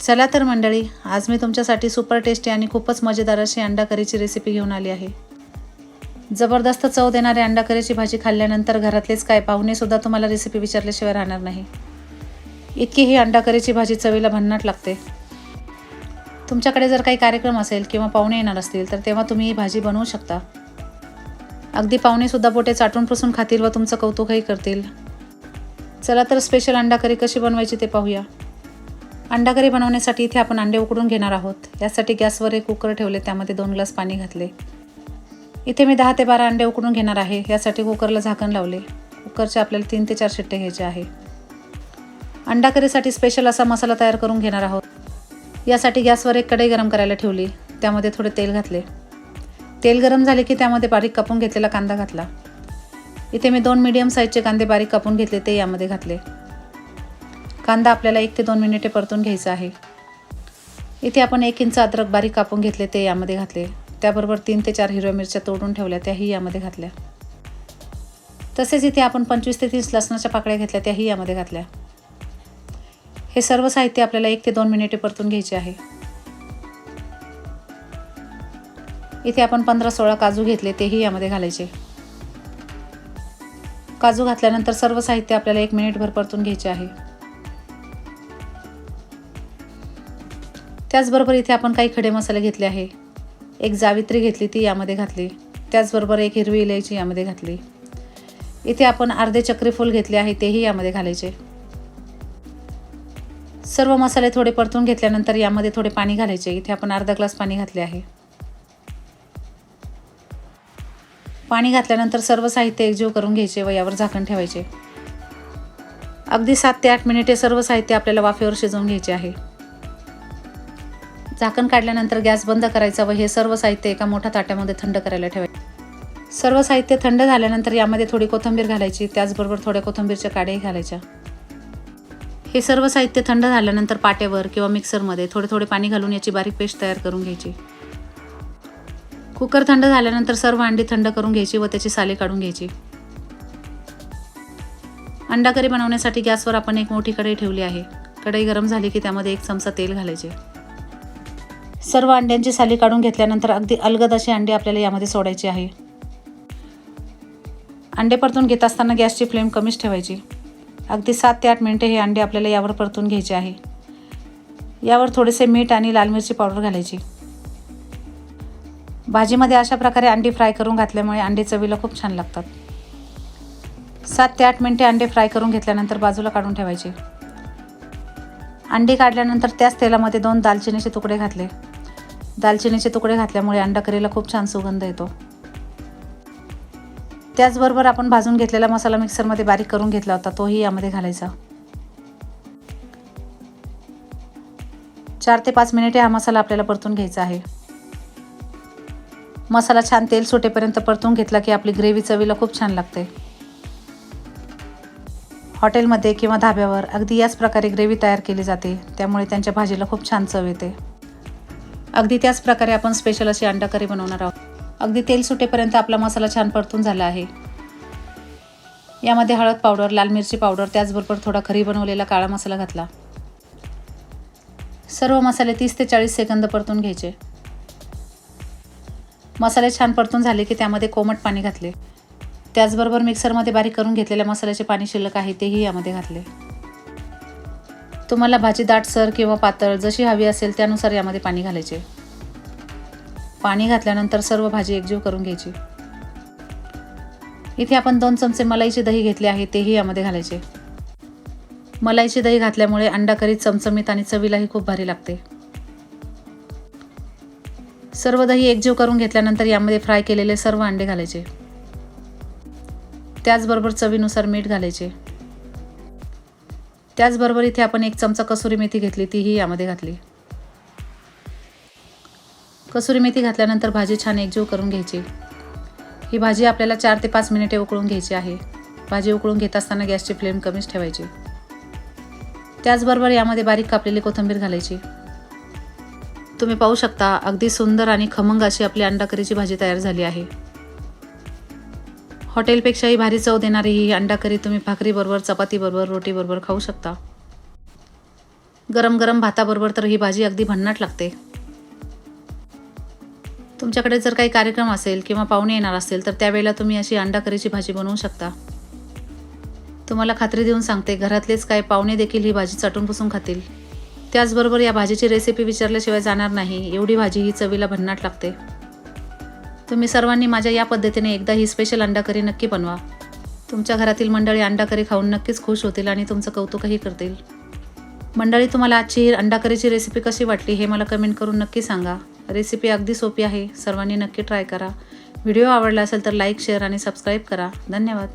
चला तर मंडळी आज मी तुमच्यासाठी सुपर टेस्टी आणि खूपच मजेदार अशी अंडा करीची रेसिपी घेऊन आली आहे. जबरदस्त चव देणारी अंडा करीची भाजी खाल्ल्यानंतर घरातलेच काय पाहुणेसुद्धा तुम्हाला रेसिपी विचारल्याशिवाय राहणार नाही. इतकी ही अंडा करीची भाजी चवीला भन्नाट लागते. तुमच्याकडे जर काही कार्यक्रम असेल किंवा पाहुणे येणार असतील तर तेव्हा तुम्ही ही भाजी बनवू शकता. अगदी पाहुणेसुद्धा पोटे चाटून पुसून खातील व तुमचं कौतुकही करतील. चला तर स्पेशल अंडा करी कशी बनवायची ते पाहूया. अंडा करी बनवण्यासाठी इथे आपण अंडे उकडून घेणार आहोत. यासाठी गॅसवर एक कुकर ठेवले त्यामध्ये दोन ग्लास पाणी घातले. इथे मी दहा ते बारा अंडे उकडून घेणार आहे. यासाठी कुकरला झाकण लावले. कुकरचे आपल्याला तीन ते चार शिट्टे घ्यायचे आहे. अंडा करीसाठी स्पेशल असा मसाला तयार करून घेणार आहोत. यासाठी गॅसवर एक कढई गरम करायला ठेवली. त्यामध्ये थोडे तेल घातले. तेल गरम झाले की त्यामध्ये बारीक कापून घेतलेला कांदा घातला. इथे मी दोन मीडियम साईजचे कांदे बारीक कापून घेतले ते यामध्ये घातले. कांदा आपल्याला एक ते दोन मिनिटे परतून घ्यायचा आहे. इथे आपण एक इंच अद्रक बारीक कापून घेतले ते यामध्ये घातले. त्याबरोबर तीन ते चार हिरव्या मिरच्या तोडून ठेवल्या त्याही यामध्ये घातल्या. तसेच इथे आपण पंचवीस ते तीस लसणाच्या पाकळ्या घेतल्या त्याही यामध्ये घातल्या. हे सर्व साहित्य आपल्याला एक ते दोन मिनिटे परतून घ्यायचे आहे. इथे आपण पंधरा सोळा काजू घेतले तेही यामध्ये घालायचे. काजू घातल्यानंतर सर्व साहित्य आपल्याला एक मिनिटभर परतून घ्यायचे आहे. त्याचबरोबर इथे आपण काही खडे मसाले घेतले आहे. एक जावित्री घेतली ती यामध्ये घातली. त्याचबरोबर एक हिरवी इलायची यामध्ये घातली. इथे आपण अर्धे चक्रीफूल घेतले आहे तेही यामध्ये घालायचे. सर्व मसाले थोडे परतून घेतल्यानंतर यामध्ये थोडे पाणी घालायचे. इथे आपण अर्धा ग्लास पाणी घातले आहे. पाणी घातल्यानंतर सर्व साहित्य एकजीव करून घ्यायचे व यावर झाकण ठेवायचे. अगदी सात ते आठ मिनिटे सर्व साहित्य आपल्याला वाफेवर शिजवून घ्यायचे आहे. झाकण काढल्यानंतर गॅस बंद करायचा व हे सर्व साहित्य एका मोठ्या ताट्यामध्ये थंड करायला ठेवायचे. सर्व साहित्य थंड झाल्यानंतर यामध्ये थोडी कोथिंबीर घालायची त्याचबरोबर थोड्या कोथिंबीरच्या काड्याही घालायच्या. हे सर्व साहित्य थंड झाल्यानंतर पाट्यावर किंवा मिक्सरमध्ये थोडे थोडे पाणी घालून याची बारीक पेस्ट तयार करून घ्यायची. कुकर थंड झाल्यानंतर सर्व अंडी थंड करून घ्यायची व त्याची साले काढून घ्यायची. अंडा करी बनवण्यासाठी गॅसवर आपण एक मोठी कढई ठेवली आहे. कढई गरम झाली की त्यामध्ये एक चमचा तेल घालायचे. सर्व अंड्यांची साली काढून घेतल्यानंतर अगदी अलगद अशी अंडी आपल्याला यामध्ये सोडायची आहे. अंडे परतून घेत असताना गॅसची फ्लेम कमीच ठेवायची. अगदी सात ते आठ मिनटे हे अंडे आपल्याला यावर परतून घ्यायचे आहे. यावर थोडेसे मीठ आणि लाल मिरची पावडर घालायची. भाजीमध्ये अशा प्रकारे अंडी फ्राय करून घातल्यामुळे अंडे चवीला खूप छान लागतात. सात ते आठ मिनटे अंडे फ्राय करून घेतल्यानंतर बाजूला काढून ठेवायचे. अंडी काढल्यानंतर त्याच तेलामध्ये दोन दालचिनीचे तुकडे घातले. दालचिनीचे तुकडे घातल्यामुळे अंडा करीला खूप छान सुगंध येतो. त्याचबरोबर आपण भाजून घेतलेला मसाला मिक्सरमध्ये बारीक करून घेतला होता तोही यामध्ये घालायचा. चार ते पाच मिनिटे हा मसाला आपल्याला परतून घ्यायचा आहे. मसाला छान तेल सुटेपर्यंत परतून घेतला की आपली ग्रेव्ही चवीला खूप छान लागते. हॉटेलमध्ये किंवा धाब्यावर अगदी याच प्रकारे ग्रेव्ही तयार केली जाते. त्यामुळे त्यांच्या भाजीला खूप छान चव येते. अगदी त्याच प्रकारे आपण स्पेशल अशी अंडा करी बनवणार आहोत. अगदी तेल सुटेपर्यंत आपला मसाला छान परतून झाला आहे. यामध्ये हळद पावडर लाल मिरची पावडर त्याचबरोबर थोडा घरी बनवलेला काळा मसाला घातला. सर्व मसाले तीस ते चाळीस सेकंद परतून घ्यायचे. मसाले छान परतून झाले की त्यामध्ये कोमट पाणी घातले. त्याचबरोबर मिक्सरमध्ये बारीक करून घेतलेल्या मसाल्याचे पाणी शिल्लक आहे तेही यामध्ये घातले. तुम्हाला भाजी दाटसर किंवा पातळ जशी हवी असेल त्यानुसार यामध्ये पाणी घालायचे. पाणी घातल्यानंतर सर्व भाजी एकजीव करून घ्यायची. इथे आपण दोन चमचे मलाईचे दही घेतले आहे तेही यामध्ये घालायचे. मलाईची दही घातल्यामुळे अंडा करी चमचमीत आणि चवीलाही खूप भारी लागते. सर्व दही एकजीव करून घेतल्यानंतर यामध्ये फ्राय केलेले सर्व अंडे घालायचे. त्याचबरोबर चवीनुसार मीठ घालायचे. त्याचबरोबर इथे आपण एक चमचा कसुरी मेथी घेतली तीही यामध्ये घातली. कसुरी मेथी घातल्यानंतर भाजी छान एकजीव करून घ्यायची. ही भाजी आपल्याला चार ते पाच मिनिटे उकळून घ्यायची आहे. भाजी उकळून घेत असताना गॅसची फ्लेम कमीच ठेवायची. त्याचबरोबर यामध्ये बारीक कापलेली कोथिंबीर घालायची. तुम्ही पाहू शकता अगदी सुंदर आणि खमंग अशी आपली अंडा करीची भाजी तयार झाली आहे. हॉटेलपेक्षाही भारी चव देणारी ही अंडा करी तुम्ही भाकरीबरोबर चपातीबरोबर रोटीबरोबर खाऊ शकता. गरम गरम भाताबरोबर तर ही भाजी अगदी भन्नाट लागते. तुमच्याकडे जर काही कार्यक्रम असेल किंवा पाहुणे येणार असेल तर त्यावेळेला तुम्ही अशी अंडा करीची भाजी बनवू शकता. तुम्हाला खात्री देऊन सांगते घरातलेच काय पाहुणे देखील ही भाजी चटून पुसून खातील. त्याचबरोबर या भाजीची रेसिपी विचारल्याशिवाय जाणार नाही. एवढी भाजी ही चवीला भन्नाट लागते. तुम्ही सर्वांनी माझ्या या पद्धतीने एकदा ही स्पेशल अंडा करी नक्की बनवा. तुमच्या घरातील मंडळी अंडा करी खाऊन नक्कीच खुश होतील आणि तुमचं कौतुकही करतील. मंडळी तुम्हाला आजची ही अंडा करीची रेसिपी कशी वाटली हे मला कमेंट करून नक्की सांगा. रेसिपी अगदी सोपी आहे सर्वांनी नक्की ट्राय करा. व्हिडिओ आवडला असेल तर लाईक शेअर आणि सबस्क्राईब करा. धन्यवाद.